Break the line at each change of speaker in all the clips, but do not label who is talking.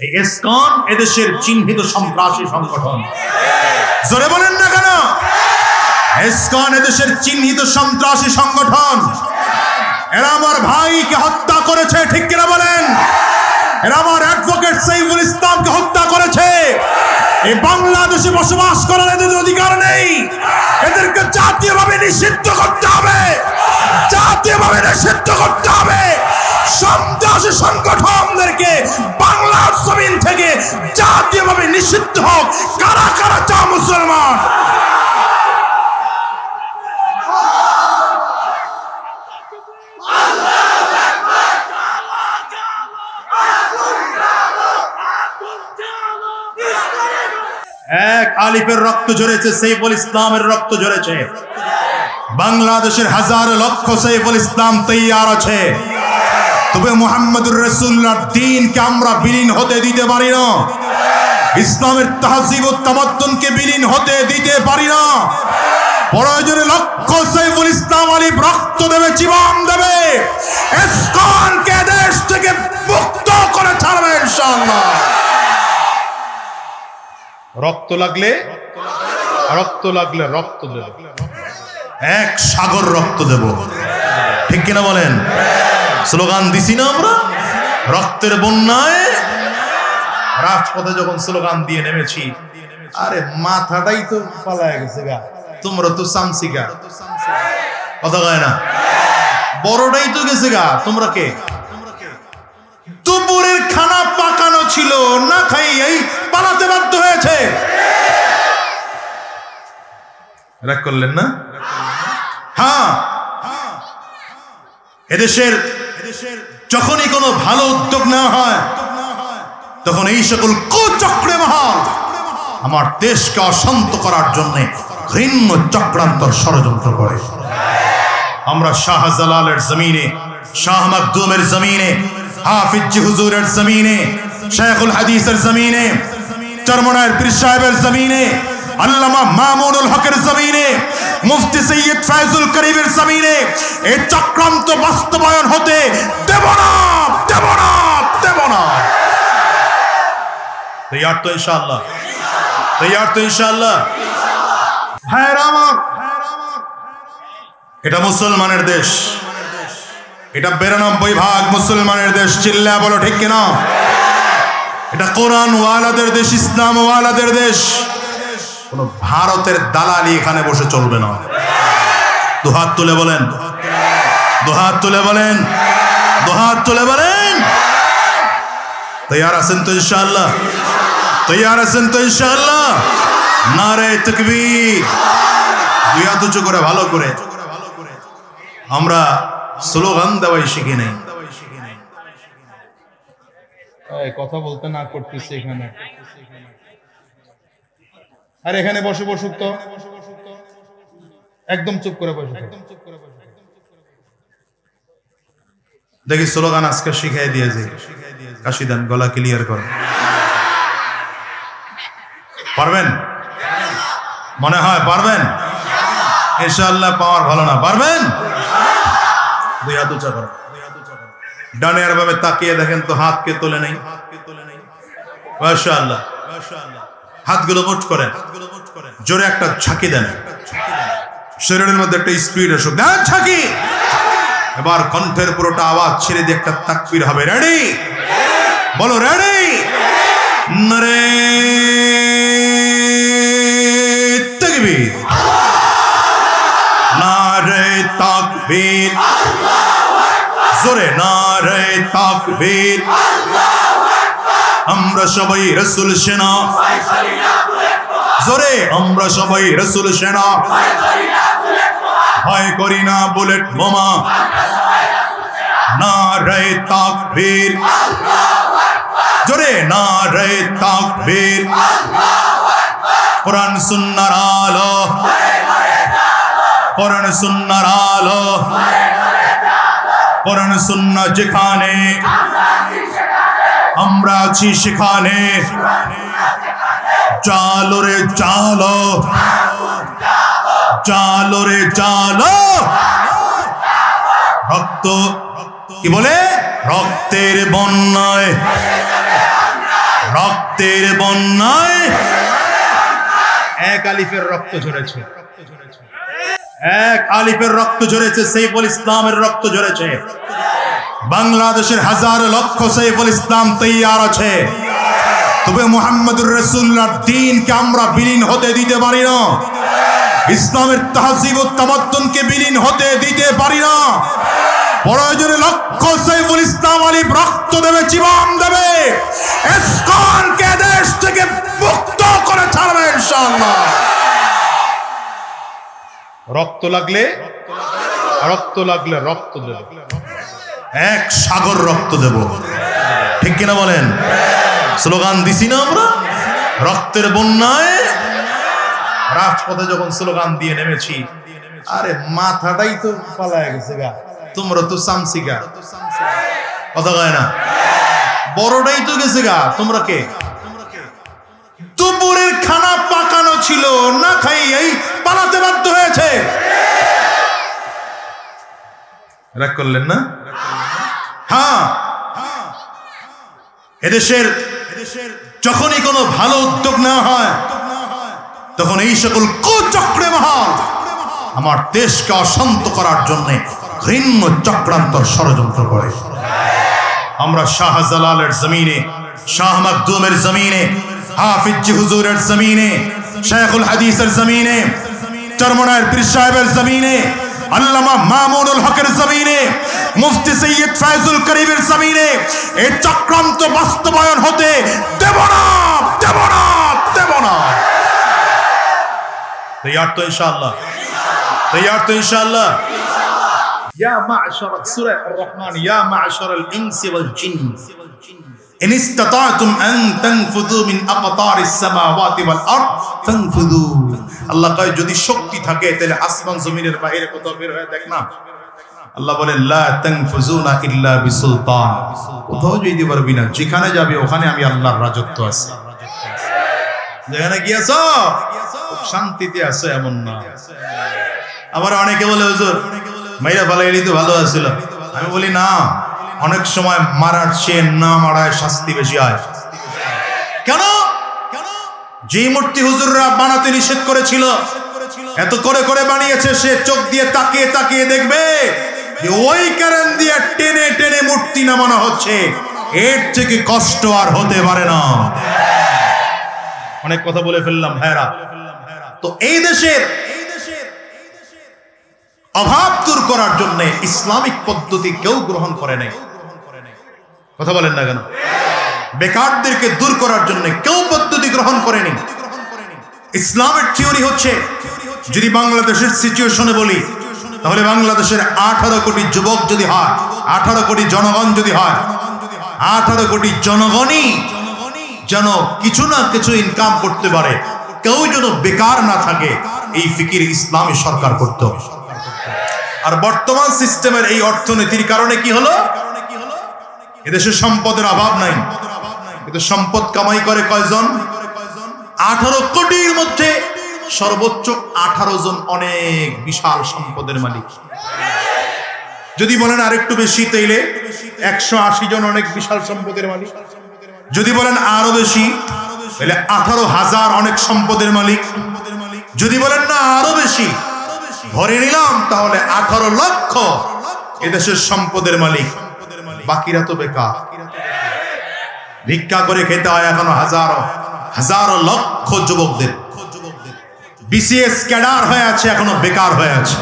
এই এসকন এদেশের চিহ্নিত সন্ত্রাসী সংগঠন। জোরে বলেন না কেন? এসকন এদেশের চিহ্নিত সন্ত্রাসী সংগঠন। এরা আমার ভাইকে হত্যা করেছে, ঠিক কিনা বলেন? এরা আমার অ্যাডভোকেট সাইফুল ইসলামকে হত্যা করেছে। এই বাংলাদেশে বসবাস করার এদের অধিকার নেই। এদেরকে জাতীয়ভাবে নিষিদ্ধ করতে হবে। জাতীয়ভাবে নিষিদ্ধ করতে হবে। সন্ত্রাসী সংগঠনদেরকে বাংলার জমিন থেকে জাতীয়ভাবে নিষিদ্ধ হোক। কারা কারা চা মুসলমান? এক আলিফের রক্ত ঝরেছে সৈফুল ইসলামের রক্ত ঝরেছে। বাংলাদেশের হাজার লক্ষ সৈফুল ইসলাম তৈয়ার আছে। তবে মোহাম্মদুর রসুল্লাহ দিনকে আমরা বিলীন হতে দিতে পারি না। ইসলামের তাহজিব ও তামাদ্দুনকে বিলীন হতে দিতে পারি না। প্রয়োজনে লক্ষ সৈফুল ইসলাম আলী রক্ত দেবে, জীবন দেবে। ইসকনকে দেশ থেকে মুক্ত করে ছাড়বে, ইনশাআল্লাহ। রক্ত লাগলে? রক্ত লাগলে রক্ত দেব। এক সাগর রক্ত দেব। ঠিক কিনা বলেন? স্লোগান দিছি না আমরা? রক্তের বন্যায় রাজপথে যখন স্লোগান দিয়ে নেমেছি, আরে মাথাটাই তো পালায় গেছে গা। তোমরা তো সামসি গা কথা কয় না? বড়টাই তো গেছে গা। তোমরা কে? ছিল, না খাই এই পালাতে বাধ্য হয়েছে। রাগ করলেন না? হ্যাঁ। এদেশের যখনই কোনো ভালো উদ্যোগ নেওয়া হয়, তখন এই সকল কুচক্রে মহল আমার দেশকে অশান্ত করার জন্য ঘৃণ্য চক্রান্তর ষড়যন্ত্র করে। আমরা শাহজালালের জমিনে, শাহ মাকদুমের জমিনে, হাফিজ হুজুরের জমিনে শেখুল হাদিসের জমিনে চরমনায়ের পীর সাহেবের জমিনে আল্লামা মামুনুল হকের জমিনে মুফতি সৈয়দ ফায়জুল করিমের জমিনে এই চক্রান্ত বাস্তবায়ন হতে দেব না দেব না দেব না। তৈয়ার তো ইনশাআল্লাহ। তৈয়ার তো ইনশাআল্লাহ। ভাইয়েরা আমার এটা মুসলমানের দেশ। এটা বিরানব্বই ভাগ মুসলমানের দেশ। চিল্লা বলো ঠিক কিনা? এটা কোরআন ওয়ালাদের দেশ, ইসলাম ওয়ালাদের দেশ। কোন ভারতের দালালি এখানে বসে চলবে না। দুহাত তুলে বলেন। দুহাত তুলে বলেন। দুহাত তুলে বলেন। তৈয়ার আছেন তো ইনশাআল্লাহ? তৈয়ার আছেন তো ইনশাআল্লাহ? নারে তকবীর। দুই করে, ভালো করে। আমরা স্লোগান দেওয়াই শিখি নাই।
কথা বলতে না করতেছি এখানে। আর এখানে বসে বসুক তো। একদম চুপ করে বসে একদম চুপ করে বসে
দেখি স্লোগান আজকে শিখাই দিয়েছে কাশি দেন গলা ক্লিয়ার কর। পারবেন? মনে হয় পারবেন? ইনশাআল্লাহ পাওয়ার ভালো না। পারবেন? দুই হাত উঁচা করো। ডানে আর ভাবে তাকিয়ে দেখেন তো হাতকে তোলে নেই। মাশাআল্লাহ। হাতগুলো মুঠ করেন। জোরে একটা ছাকি দেন। শরীরের মধ্যে একটা স্পিড আসুক। দেন ছাকি এবার কণ্ঠের পুরোটা আওয়াজ ছেড়ে দিয়ে একটা তাকবির হবে। রেডি বলো রেডি নরে তাকবীর নারে তাকবীর। জোরে নারে তাকবীর। আমরা সবাই রসুল সেনা। জোরে, আমরা সবাই রসুল সেনা। ভয় করি না বুলেট বোমা। না রে তাকবীর। জোরে না রে তাকবীর। কোরআন সুন্নার আলো। কোরআন সুন্নার আলো। কোরআন সুন্না যেখানে আমরা আছি সেখানে। চালো রে চালো চালো রে চালো রক্ত। কি বলে? রক্তের বন্যায়। রক্তের বন্যায়।
এক আলিফের রক্ত ঝরেছে।
এক আলিফের রক্ত ঝরেছে, সেইফুল ইসলামের রক্ত ঝরেছে। বাংলাদেশের হাজার লক্ষ সেইফুল ইসলাম তৈয়ার আছে। তবে মোহাম্মদুর রসুল্লাহ দিনকে আমরা বিলীন হতে দিতে পারি না। ইসলামের তাহজিব ও তামাদ্দুনকে বিলীন হতে দিতে পারি না। প্রয়োজনে লক্ষ সৈফুল ইসলাম আলী রক্ত দেবে, জীবন দেবে। ইসকনকে দেশ থেকে মুক্ত করে ছাড়বে, ইনশাআল্লাহ।
রক্ত লাগলে? রক্ত লাগলে রক্ত দেবে।
এক সাগর রক্ত দেব। ঠিক কিনা বলেন? স্লোগান দিছি না আমরা? রক্তের বন্যায় রাজপথে যখন স্লোগান দিয়ে নেমেছি, আরে মাথাটাই তো পালায় গেছে গা। তোমরা তো সামসিগা কথা কয় না? বড়টাই তো গেছে গা। তোমরা কে? দুপুরের খানা পাকানো ছিল, না খাই এই পালাতে বাধ্য হয়েছে। রাগ করলেন না? হ্যাঁ। এদেশের এদেশের যখনই কোনো ভালো উদ্যোগ নেওয়া হয়, তখন এই সকল কুচক্রে মহাল আমার দেশকে অশান্ত করার জন্য ঘৃণ্য চক্রান্তর ষড়যন্ত্র করে। আমরা শাহজালালের জমিনে, শাহ মাকদুমের জমিনে, হাফিজ হুজুরের জমিনে শেখুল হাদিসের জমিনে চরমনায়ের পীর সাহেবের জমিনে, আল্লামা মামুনুল হকের জমিনে, মুফতি সৈয়দ ফায়জুল করিমের জমিনে এই চক্রান্ত বাস্তবায়ন হতে দেব না দেব না দেব না। তৈয়ার তো ইনশাআল্লাহ। তৈয়ার তো ইনশাআল্লাহ। يا معشر سورة الرحمن يا معشر الإنس والجن إن استطعتم أن تنفذوا من أقطار السماوات والأرض فانفذوا আল্লাহ কয় যদি শক্তি থাকে তাহলে আসমান জমিনের বাইরে কোথাও বের হয়ে দেখ না আল্লাহ বলে লা তানফুজুনা ইল্লা বিসুলতান কোথাও যেতে পারবি না যেখানে যাবে ওখানে আমি আল্লাহর রাজত্ব আছে যেখানে গিয়েছ খুব শান্তিতে আছে এমন না আবার অনেকে বলে হুজুর মাইরা ফালাইলি তো ভালো আছিল। আমি বলি না অনেক সময় মারার চেয়ে না মারায় শাস্তি বেশি হয়। কেন? যে মূর্তি হুজুররা বানাতে নিষেধ করেছিল এত করে করে বানিয়েছে সে চোখ দিয়ে তাকিয়ে তাকিয়ে দেখবে যে ওই কারণ দিয়ে টেনে টেনে মূর্তি নামানো হচ্ছে। এর থেকে কষ্ট আর হতে পারে না। অনেক কথা বলে ফেললাম ভাইরা তো এই দেশের অভাব দূর করার জন্য ইসলামিক পদ্ধতি কেউ গ্রহণ করে নাই। কথা বলেন না কেন? বেকারদেরকে দূর করার জন্য কেউ পদ্ধতি গ্রহণ করেনি ইসলামের থিওরি হচ্ছে, যদি বাংলাদেশের সিচুয়েশনে বলি, তাহলে বাংলাদেশের আঠারো কোটি যুবক যদি হয়, আঠারো কোটি জনগণ যদি হয়, আঠারো কোটি জনগণই যেন কিছু না কিছু ইনকাম করতে পারে। কেউ যেন বেকার না থাকে, এই ফিকির ইসলামী সরকার করত। আর বর্তমান সিস্টেমের এই অর্থনীতির কারণে কি হলো? এদেশে সম্পদের অভাব নাই। কিন্তু সম্পদ কামাই করে কয়জন? আঠারো কোটির মধ্যে সর্বোচ্চ আঠারো জন অনেক বিশাল সম্পদের মালিক। যদি বলেন আরেকটু বেশি তাইলে একশো আশি জন অনেক বিশাল সম্পদের মালিক। যদি বলেন আরও বেশি আঠারো হাজার অনেক সম্পদের মালিক। যদি বলেন না আরও বেশি ধরে নিলাম, তাহলে আঠারো লক্ষ এদেশের সম্পদের মালিক। বাকিরা তো বেকার। ভিক্ষা করে খেতে হয় এখনও হাজারো হাজারো লক্ষ যুবকদের। বিসিএস ক্যাডার হয়ে আছে, এখনও বেকার হয়ে আছে।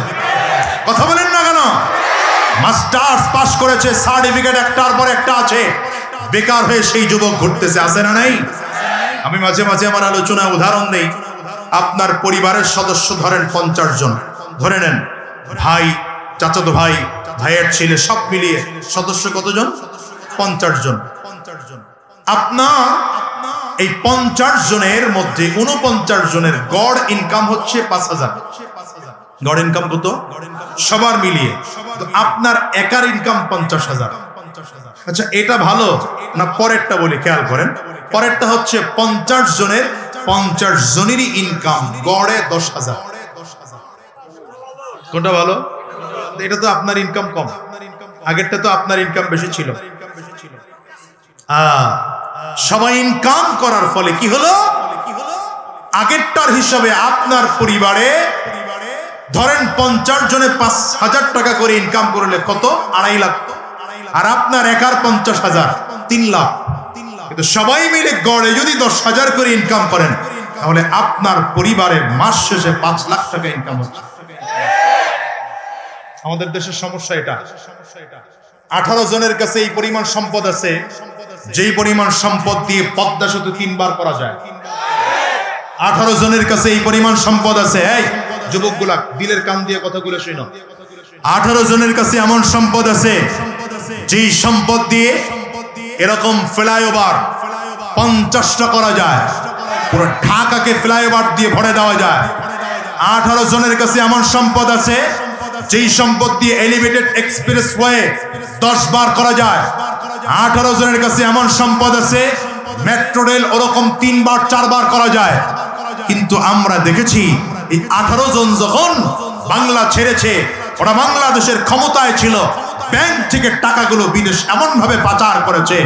কথা বলেন না কেন? মাস্টার্স পাস করেছে, সার্টিফিকেট একটার পর একটা আছে। বেকার হয়ে সেই যুবক ঘুরতেছে, আছে না নাই? আমি মাঝে মাঝে আমার আলোচনায় উদাহরণ দেই। আপনার পরিবারের সদস্য ধরেন পঞ্চাশ জন। ধরে নেন ভাই, চাচাতো ভাই, ভাইয়ের ছেলে সব মিলিয়ে সদস্য কতজন? পঞ্চাশ জন। আপনার এই পঞ্চাশ জনের মধ্যে উনপঞ্চাশ জনের গড় ইনকাম হচ্ছে পাঁচ হাজার। গড় ইনকাম কত? সবার মিলিয়ে। আপনার একার ইনকাম পঞ্চাশ হাজার। আচ্ছা এটা ভালো না পরেরটা বলি, খেয়াল করেন। পরেরটা হচ্ছে পঞ্চাশ জনের, পঞ্চাশ জনেরই ইনকাম গড়ে দশ হাজার। কোনটা ভালো? এটা তো আপনার ইনকাম কম। আগেরটা তো আপনার ইনকাম বেশি ছিল। আহ, সবাই ইনকাম করার ফলে কি হলো? আগেরটার হিসাবে আপনার পরিবারে ধরেন পঞ্চাশ জনে পাঁচ হাজার টাকা করে ইনকাম করলে কত? আড়াই লাখ। আর আপনার একার পঞ্চাশ হাজার তিন লাখ। কিন্তু সবাই মিলে গড়ে যদি দশ হাজার করে ইনকাম করেন তাহলে আপনার পরিবারের মাস শেষে পাঁচ লাখ টাকা ইনকাম হচ্ছে।
আমাদের দেশের সমস্যা এটা।
আঠারো জনের কাছে এই পরিমাণ সম্পদ আছে, যেই পরিমাণ সম্পদ দিয়ে পদ্মা সেতু তিনবার করা যায়। আঠারো জনের কাছে এই পরিমাণ সম্পদ আছে
যুবকগুলা, দিলের কান দিয়ে কথাগুলো শুনো।
আঠারো জনের কাছে এমন সম্পদ আছে, যেই সম্পদ দিয়ে এরকম ফ্লাইওভার পঞ্চাশটা করা যায়। পুরো ঢাকাকে ফ্লাইওভার দিয়ে ভরে দেওয়া যায়। আঠারো জনের কাছে এমন সম্পদ আছে যেই সম্পদ দিয়ে এলিভেটেড এক্সপ্রেস ওয়ে দশ বার করা যায়, আঠারো জনের কাছে এমন সম্পদ আছে মেট্রো রেল ওরকম তিনবার চারবার করা যায়। কিন্তু আমরা দেখেছি, এই আঠারো জন যখন বাংলা ছেড়েছে, ওরা বাংলাদেশের ক্ষমতায় ছিল, ব্যাংক থেকে টাকাগুলো বিদেশ এমন ভাবে পাচার করেছে,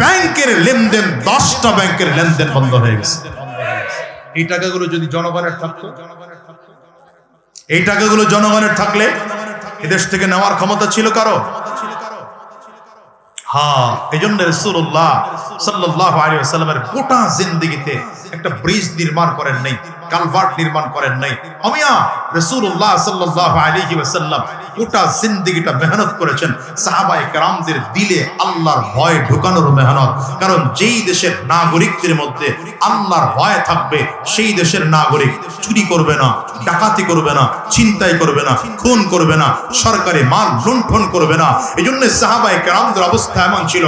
ব্যাংকের লেনদেন, দশটা ব্যাংকের লেনদেন বন্ধ হয়ে গেছে।
এই টাকাগুলো যদি জনগণের থাকতো
এই টাকাগুলো জনগণের থাকলে এদেশ থেকে নেওয়ার ক্ষমতা ছিল কারও? হ্যাঁ এই জন্য রসুল্লাহ সাল্লাহ আলিয়াল্লামের গোটা জিন্দিগিতে একটা ব্রিজ নির্মাণ করেন নাই, কালভার্ট নির্মাণ করেন নাই। অমিয়া রসুল্লাহ সাল্লাহ আলিহি ওয়াসাল্লাম গোটা জিন্দিগিটা মেহনত করেছেন সাহাবাই কারামদের দিলে আল্লাহর ভয় ঢুকানোর মেহনত। কারণ যেই দেশের নাগরিকদের মধ্যে আল্লাহর ভয় থাকবে, সেই দেশের নাগরিক চুরি করবে না, ডাকাতি করবে না চিন্তাই করবে না, খুন করবে না, সরকারি মাল লুণ্ঠন করবে না। এই জন্য সাহাবাই কেরামদের অবস্থা এমন ছিল,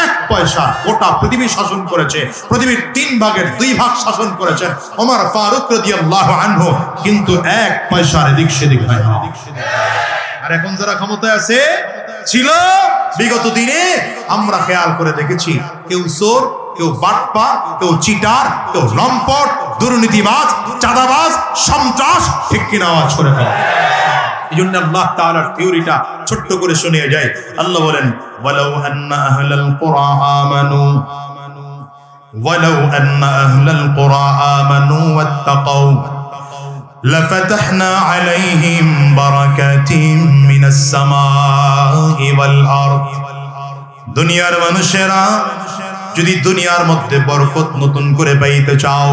এক পয়সা গোটা পৃথিবী শাসন করেছে, পৃথিবীর তিন ভাগের দুই ভাগ শাসন করেছেন ওমর ফারুক রাদিয়াল্লাহু আনহু, কিন্তু এক পয়সার এদিক সেদিক হয় না। আর এখন যারা ক্ষমতায় আছে, ছিল বিগত দিনে আমরা খেয়াল করে দেখেছি, কেউ সোর কেউ বাটপা, কেউ চিটার, কেউ লম্পট, দুর্নীতিবাজ, চাঁদাবাজ, সন্ত্রাস, ঠিক কিনা আওয়াজ করে ফেলে এই জন্য আল্লাহ তাআলার থিওরিটা ছোট্ট করে শুনিয়ে যায়। আল্লাহ বলেন, ওয়ালাউ আন্না আহলাল কুরআ আমানু, ওয়ালাউ আন্না আহলাল কুরআ আমানু ওয়াত্তাকাউ। لفتحنا عليهم بركات من السماء والأرض দুনিয়ার মানুষেরা যদি দুনিয়ার মধ্যে বরকত নতুন করে পাইতে চাও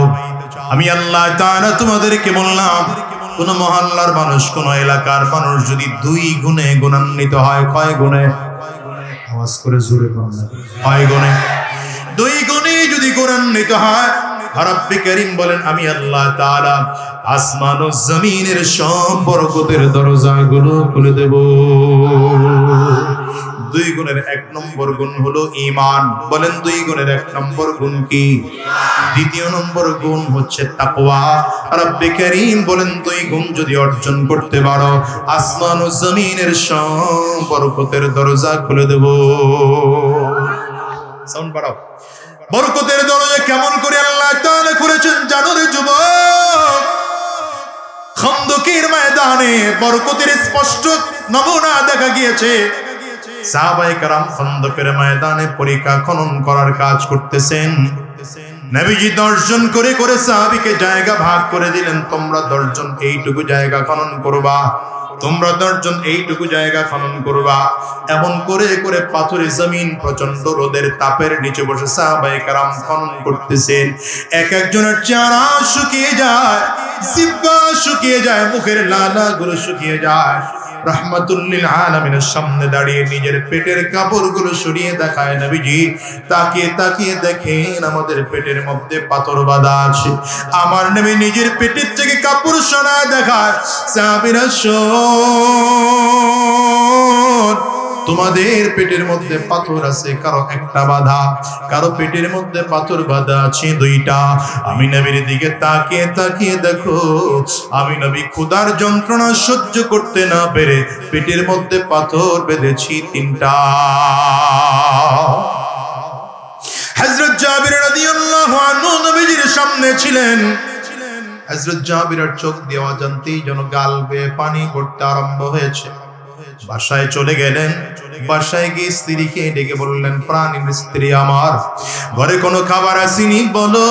আমি আল্লাহ তাআলা তোমাদেরকে বললাম কোন মহল্লার মানুষ কোন এলাকার মানুষ যদি দুই গুণে গুণান্বিত হয় কয় গুণে আওয়াজ করে জোরে বলুন না। কয় গুণে দুই গুণে যদি গুণান্বিত হয় রব্বি করিম বলেন, আমি আল্লাহ তাআলা আসমান ও জমিনের সব বরকতের দরজাগুলো খুলে দেব। দুই গুণের এক নম্বর গুণ হলো ঈমান। বলেন, দুই গুণের এক নম্বর গুণ কি? দ্বিতীয় নম্বর গুণ হচ্ছে তাকওয়া। রব্বি করিম বলেন, দুই গুণ যদি অর্জন করতে পারো, আসমান ও জমিনের সব বরকতের দরজা খুলে দেব। সাউন্ড বাড়াও। বরকতের দরজা কেমন করে আল্লাহ তাআলা করেছেন জানো রে যুবক? খন্দকের ময়দানে বরকতের স্পষ্ট নমুনা দেখা গিয়েছে। সাহাবায়ে কারাম খন্দকের ময়দানে পরীক্ষা খনন করার কাজ করতেছেন। নবীজি দর্শন করে করে সাহাবিকে জায়গা ভাগ করে দিলেন, তোমরা দর্জন এইটুকু জায়গা খনন করবা। তোমরা দশজন এইটুকু জায়গা খনন করবা। এমন করে করে পাথরে জমিন প্রচণ্ড রোদের তাপের নিচে বসে সাহাবায়ে কারাম খনন করতেছেন। এক একজনের চেহারা শুকিয়ে যায় শুকিয়ে যায়, মুখের লালা গুলো শুকিয়ে যায়। রহমাতুল্লিল আলমিনের সামনে দাঁড়িয়ে নিজের পেটের কাপড়গুলো সরিয়ে দেখায় নবীজি। তাকিয়ে তাকিয়ে দেখেন আমাদের পেটের মধ্যে পাথর বাঁধা আছে। আমার নবী নিজের পেটের থেকে কাপড় সরায় দেখায় সাহাবীরা শোন। তোমাদের পেটের মধ্যে পাথর আছে, কারও একটা বাধা, কারও পেটের মধ্যে পাথর বাধা আছে দুইটা। আমি নবীর দিকে তাকিয়ে তাকিয়ে দেখো, আমি নবী ক্ষুধার যন্ত্রণা সহ্য করতে না পেরে পেটের মধ্যে পাথর বেঁধেছি তিনটা। হযরত জাবির রাদিয়াল্লাহু আনহু নবীজির সামনে ছিলেন। হযরত জাবিরের চোখ দেওয়া জানতেই যেন গাল বেয়ে পানি পড়তে আরম্ভ হয়েছে। বাসায় চলে গেলেন। বাসায় গিয়ে স্ত্রীকে ডেকে বললেন, প্রাণীর স্ত্রী আমার, ঘরে কোনো খাবার আসেনি, বলো।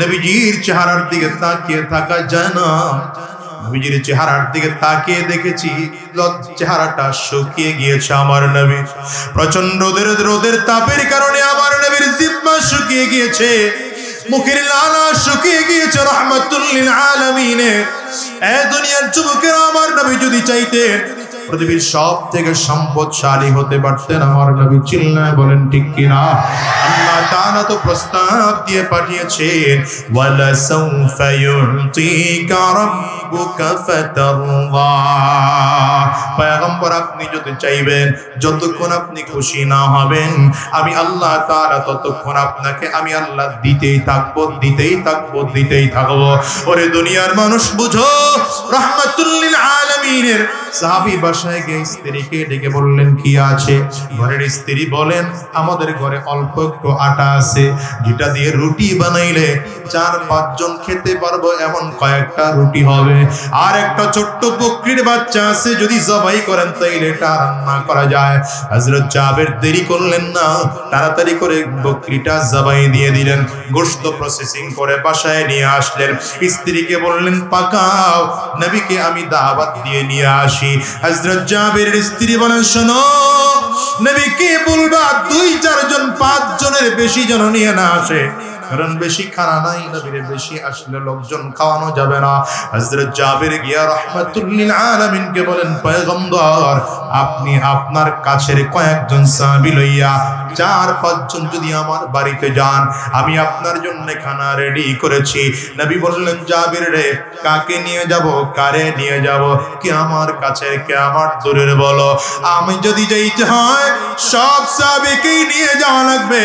নবীজির চেহারার দিকে তাকিয়ে থাকা যায় না। নবীজির চেহারার দিকে তাকিয়ে দেখেছি চেহারাটা শুকিয়ে গিয়েছে আমার নবী। প্রচণ্ড রোদের রোদের তাপের কারণে আমার নবীর জিব্বা শুকিয়ে গিয়েছে। মুখের লালা শুকিয়ে গিয়েছে রহমতুল্লিল আলমিনে এ দুনিয়ার যুবকেরা আমার নবী যদি চাইতেন, পৃথিবীর সব থেকে সম্পদশালী হতে পারতেন। আমার নবী চিল্লায় বলেন, ঠিক কিনা? আল্লাহ তাআলা তো প্রস্তাব দিয়ে পাঠিয়েছেন, ওয়ালা সাউফা ইউতিকা রাব্বুকা ফাতারদা পয়গম্বর, আপনি যদি চাইবেন, যতক্ষণ আপনি খুশি না হবেন, আমি আল্লাহ তাআলা ততক্ষণ আপনাকে, আমি আল্লাহ দিতেই থাকব দিতেই থাকব দিতেই থাকব। ওরে দুনিয়ার মানুষ, বুঝো রহমাতুল্লিল আলামিনের সাহাবী বাসায় গিয়ে স্ত্রীকে ডেকে বললেন, কি আছে? ঘরের স্ত্রী বলেন, আমাদের ঘরে অল্প একটু আটা আছে। যেটা দিয়ে রুটি বানাইলে চার পাঁচজন খেতে পারব, এমন কয়েকটা রুটি হবে। আর একটা ছোট্ট বকরির বাচ্চা আছে, যদি জবাই করেন তাইলে এটা রান্না করা যায়। হযরত জাবের দেরি করলেন না, তাড়াতাড়ি করে বকরিটা জবাই দিয়ে দিলেন। গোশত প্রসেসিং করে বাসায় নিয়ে আসলেন। স্ত্রীকে বললেন, পাকাও, নবীকে আমি দাওয়াত দিয়ে নিয়ে আসি। হযরত জাবেরের স্ত্রী বলেন, শোনো, নবীকে বলবা, দুই চারজন জনের বেশি জন নিয়ে না আসে। কারণ বেশি খানা নাই নবীরে, বেশি আসলে লোকজন খাওয়ানো যাবে না। হযরত জাবির গিয়া রাহমাতুল্লিল আলামিনকে বলেন, পয়গম্বর, আপনি আপনার কাছের কয়েকজন সাহাবী লইয়া চার, পাঁচজন যদি আমার বাড়িতে যান, আমি আপনার জন্য খানা রেডি করেছি। নবী বললেন, জাবির রে, কাকে নিয়ে যাব, কারে নিয়ে যাব? কে আমার কাছে কে আমার দূরের বলো? আমি যদি যাইতে হয়, সব সাহাবীকেই নিয়ে যাওয়া লাগবে।